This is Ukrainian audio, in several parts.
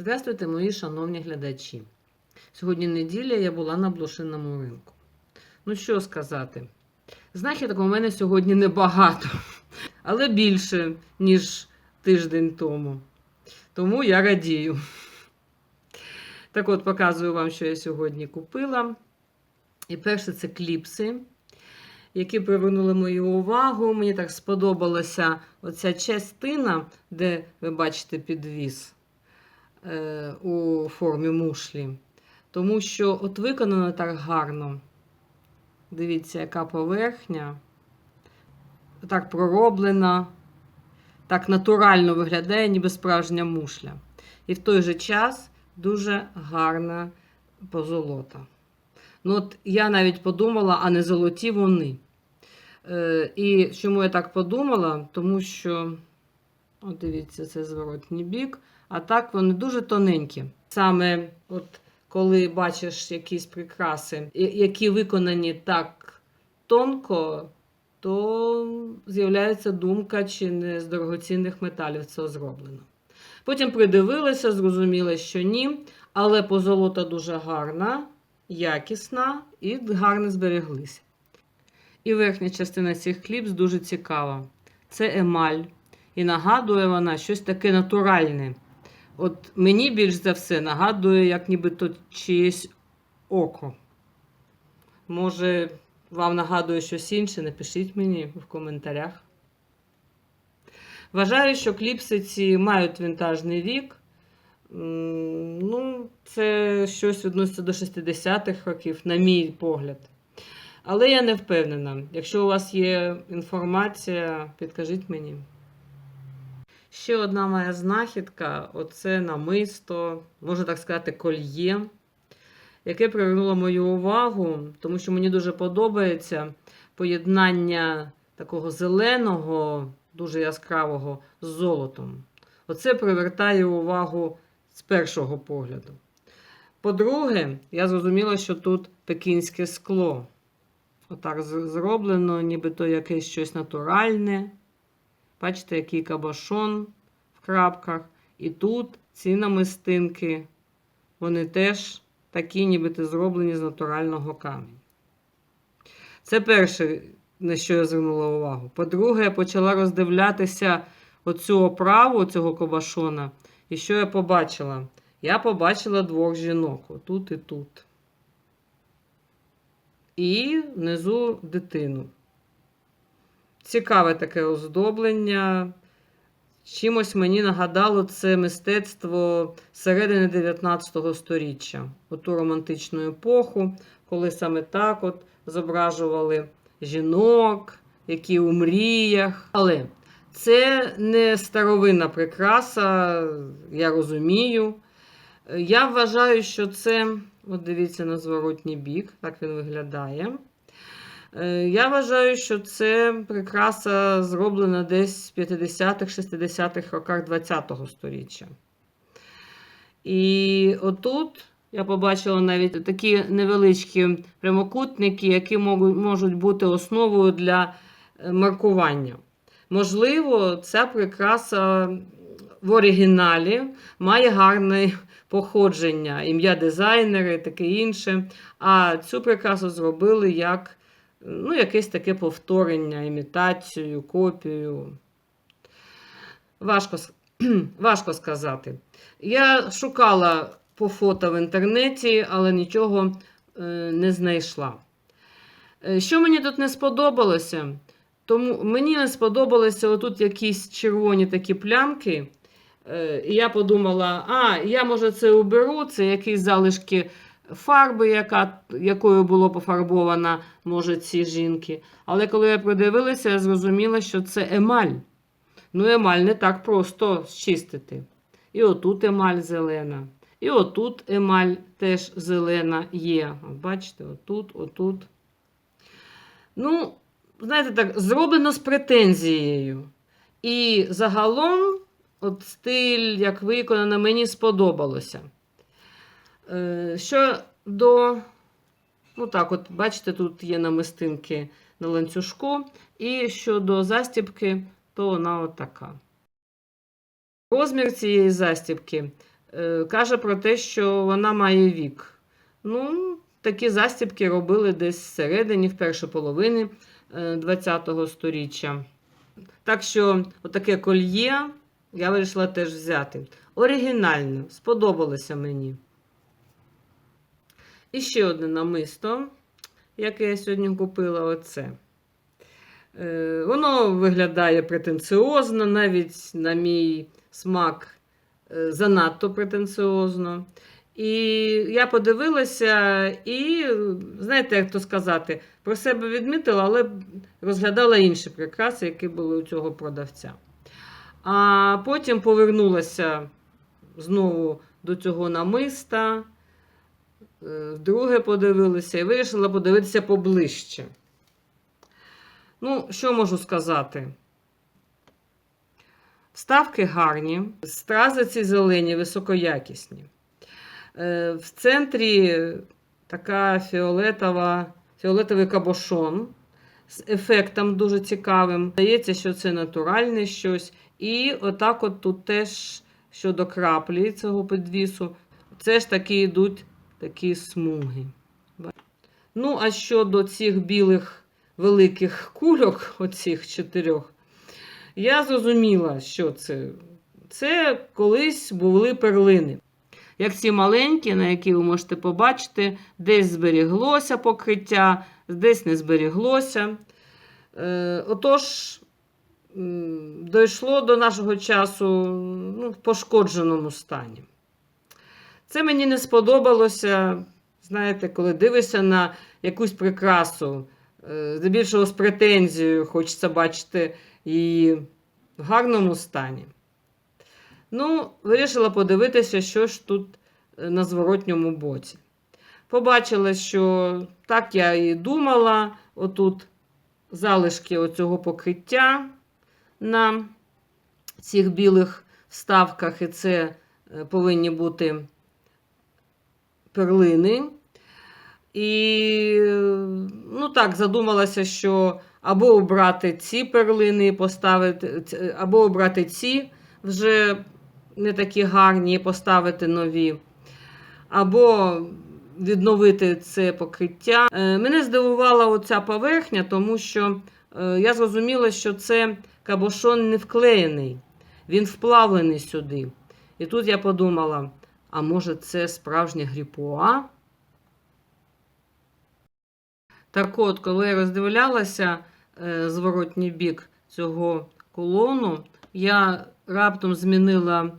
Здравствуйте, мої шановні глядачі. Сьогодні неділя я була на блошиному ринку. Ну що сказати, знахідок у мене сьогодні небагато, але більше, ніж тиждень тому. Тому я радію. Так от, показую вам, що я сьогодні купила. І перше це кліпси, які привернули мою увагу. Мені так сподобалася оця частина, де ви бачите підвіз у формі мушлі. Тому що от виконано так гарно. Дивіться, яка поверхня. Так пророблена, так натурально виглядає, ніби справжня мушля. І в той же час дуже гарна позолота. Ну, от я навіть подумала, а не золоті вони. Е, і чому я так подумала? Тому що, от дивіться, це зворотній бік. А так вони дуже тоненькі. Саме от коли бачиш якісь прикраси, які виконані так тонко, то з'являється думка, чи не з дорогоцінних металів це зроблено. Потім придивилася, зрозуміла, що ні, але позолота дуже гарна, якісна і гарно збереглися. І верхня частина цих кліпс дуже цікава. Це емаль. І нагадує вона щось таке натуральне. От мені більш за все нагадує, як нібито чиєсь око. Може, вам нагадує щось інше, напишіть мені в коментарях. Вважаю, що кліпси ці мають вінтажний вік. Ну, це щось відноситься до 60-х років, на мій погляд. Але я не впевнена. Якщо у вас є інформація, підкажіть мені. Ще одна моя знахідка оце намисто, можна так сказати, кольє, яке привернуло мою увагу, тому що мені дуже подобається поєднання такого зеленого, дуже яскравого з золотом. Оце привертає увагу з першого погляду. По-друге, я зрозуміла, що тут пекінське скло. Отак зроблено, нібито якесь щось натуральне. Бачите, який кабашон в крапках. І тут ці намистинки, вони теж такі, нібито зроблені з натурального каменю. Це перше, на що я звернула увагу. По-друге, я почала роздивлятися оцю оправу цього кабашона. І що я побачила? Я побачила двох жінок, отут і тут. І внизу дитину. Цікаве таке оздоблення. Чимось мені нагадало це мистецтво середини 19 століття, оту романтичну епоху, коли саме так от зображували жінок, які у мріях. Але це не старовинна прикраса, я розумію. Я вважаю, що це, от дивіться на зворотній бік, так він виглядає. Е, Я вважаю, що це прикраса зроблена десь в 50-х-60-х роках ХХ століття. І отут я побачила навіть такі невеличкі прямокутники, які можуть- бути основою для е, маркування. Можливо, ця прикраса в оригіналі має гарне походження, ім'я дизайнера і таке інше. А цю прикрасу зробили як ну, якесь таке повторення, імітацію, копію. Важко, важко сказати. Я шукала по фото в інтернеті, але нічого е, не знайшла. Е, Що мені тут не сподобалося? Тому мені не сподобалося отут якісь червоні такі плямки. Е, І я подумала, а, я може це уберу, це якісь залишки фарби, яка, якою було пофарбована, може, ці жінки. Але коли я придивилася, я зрозуміла, що це емаль. Ну, емаль не так просто зчистити. І отут емаль зелена. І отут емаль теж зелена є. Бачите, отут, отут. Ну, знаєте так, зроблено з претензією. І загалом, от стиль, як виконано, мені сподобалося. Е, Що до, ну так, от бачите, тут є намистинки на ланцюжку. І щодо застібки, то вона от така. Розмір цієї застібки е, каже про те, що вона має вік. Ну, такі застібки робили десь всередині, в першій половині ХХ століття. Так що, отаке кольє я вирішила теж взяти. Оригінально, сподобалося мені. І ще одне намисто, яке я сьогодні купила, оце. Е, Воно виглядає претенціозно, навіть на мій смак е, занадто претенціозно. І я подивилася і, знаєте, як то сказати, про себе відмітила, але розглядала інші прикраси, які були у цього продавця. А потім повернулася знову до цього намиста, вдруге подивилася і вирішила подивитися поближче. Ну, що можу сказати? Вставки гарні, стрази ці зелені, високоякісні. Е, В центрі така фіолетова, фіолетовий кабошон з ефектом дуже цікавим. Здається, що це натуральне щось. І отак от тут теж щодо краплі цього підвісу, це ж таки йдуть такі смуги. Ну, а щодо цих білих великих кульок, оцих чотирьох, я зрозуміла, що це. Це колись були перлини. Як ці маленькі, на які ви можете побачити, десь зберіглося покриття, десь не зберіглося. Е, отож, дійшло до нашого часу ну, в пошкодженому стані. Це мені не сподобалося. Знаєте, коли дивишся на якусь прикрасу, е, здебільшого з претензією, хочеться бачити її в гарному стані. Ну, вирішила подивитися, що ж тут е, на зворотньому боці. Побачила, що так я і думала, отут залишки оцього покриття на цих білих вставках, і це е, повинні бути перлини. І, ну так, задумалася, що або обрати ці перлини поставити, або обрати ці вже не такі гарні поставити нові, або відновити це покриття. Е, Мене здивувала оця поверхня, тому що е, я зрозуміла, що це кабошон не вклеєний, він вплавлений сюди. І тут я подумала: а може це справжнє гріпуа? Так от, коли я роздивлялася е, зворотній бік цього колону, я раптом змінила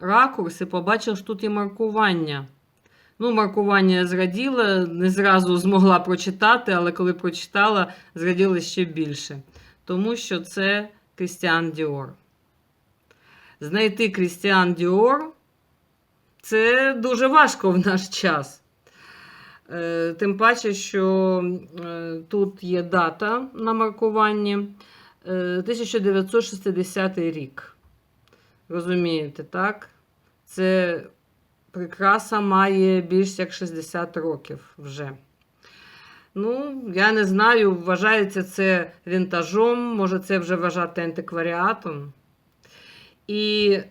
ракурс і побачила, що тут є маркування. Ну, маркування зраділа, не зразу змогла прочитати, але коли прочитала, зраділа ще більше. Тому що це Крістіан Діор. Знайти Крістіан Діор це дуже важко в наш час. Е, Тим паче, що е, тут є дата на маркуванні е, 1960 рік. Розумієте, так? Це прикраса має більш як 60 років вже. Ну, я не знаю, вважається це вінтажом, може це вже вважати антикваріатом. І е,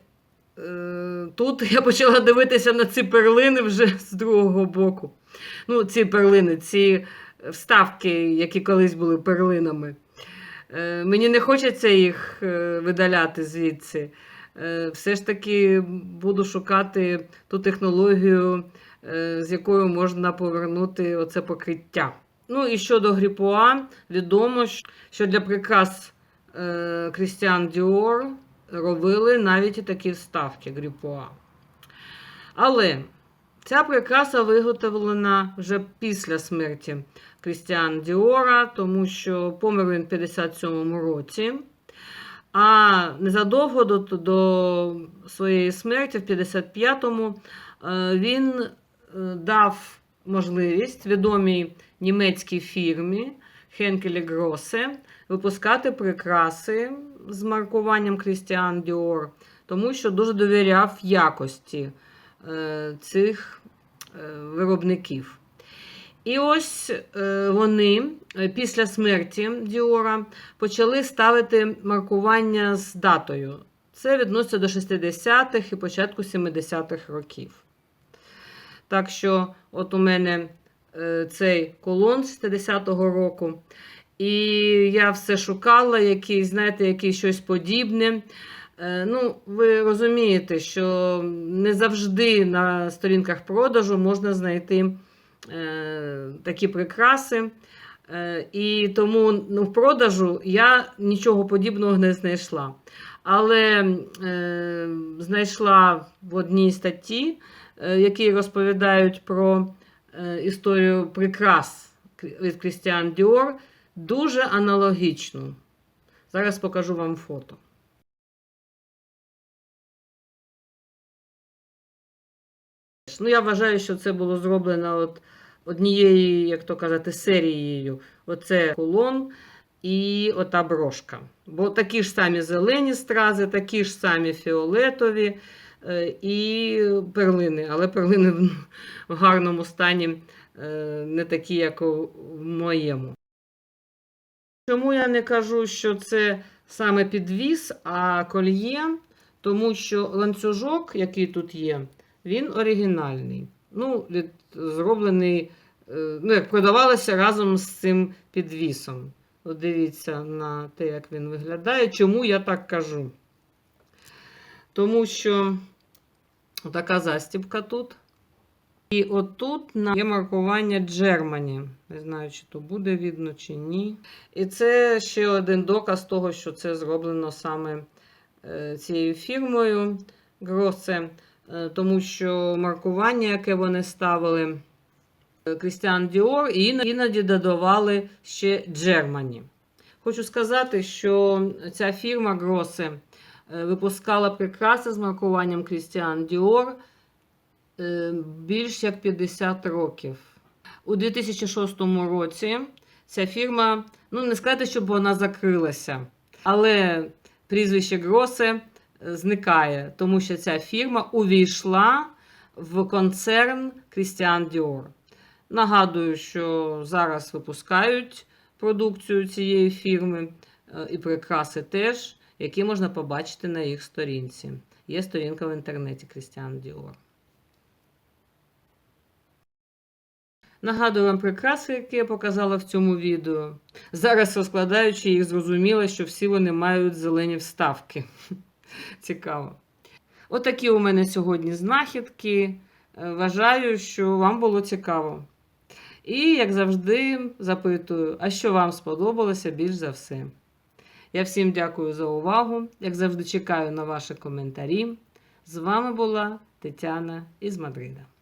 тут я почала дивитися на ці перлини вже з другого боку. Ну, ці перлини, ці вставки, які колись були перлинами. Е, мені не хочеться їх е, видаляти звідси. Е, все ж таки буду шукати ту технологію, е, з якою можна повернути оце покриття. Ну і щодо гріпуа, відомо, що для прикрас Крістіан Діор робили навіть такі вставки гріпуа. Але ця прикраса виготовлена вже після смерті Крістіан Діора, тому що помер він в 57-му році. А незадовго до, до своєї смерті, в 55-му, е, він е, дав можливість відомій німецькій фірмі Хенкелі Гросе випускати прикраси з маркуванням Крістіан Діор, тому що дуже довіряв якості е, цих виробників. І ось е, вони е, після смерті Діора почали ставити маркування з датою. Це відноситься до 60-х і початку 70-х років. Так що, от у мене е, цей колон 60-го року. І я все шукала, який, знаєте, який щось подібне. Е, Ну, ви розумієте, що не завжди на сторінках продажу можна знайти е, такі прикраси. Е, і тому ну, в продажу я нічого подібного не знайшла. Але е, знайшла в одній статті, е, які розповідають про е, історію прикрас від Крістіан Діор, дуже аналогічну. Зараз покажу вам фото. Ну, я вважаю, що це було зроблено от однією, як то казати, серією. Оце колон і ота брошка. Бо такі ж самі зелені стрази, такі ж самі фіолетові е, і перлини, але перлини в- гарному стані е, не такі, як у моєму. Чому я не кажу, що це саме підвіс, а кольє? Тому що ланцюжок, який тут є, він оригінальний. Ну, зроблений, е, ну, як продавалося разом з цим підвісом. От дивіться на те, як він виглядає. Чому я так кажу? Тому що така застібка тут. І отут є маркування Germany. Не знаю, чи то буде видно, чи ні. І це ще один доказ того, що це зроблено саме е, цією фірмою Grosse, е, тому що маркування, яке вони ставили, Christian Dior, і іноді- додавали ще Germany. Хочу сказати, що ця фірма Grosse е, випускала прикраси з маркуванням Dior е, більш як 50 років. У 2006 році ця фірма, ну не сказати, щоб вона закрилася, але прізвище Гросе е, зникає, тому що ця фірма увійшла в концерн Christian Dior. Нагадую, що зараз випускають продукцію цієї фірми е, і прикраси теж, які можна побачити на їх сторінці. Є сторінка в інтернеті Christian Dior. Нагадую вам прикраси, які я показала в цьому відео. Зараз розкладаючи їх, зрозуміла, що всі вони мають зелені вставки. Цікаво. Отакі у мене сьогодні знахідки. Е, Вважаю, що вам було цікаво. І, як завжди, запитую, а що вам сподобалося більш за все? Я всім дякую за увагу. Як завжди, чекаю на ваші коментарі. З вами була Тетяна із Мадрида.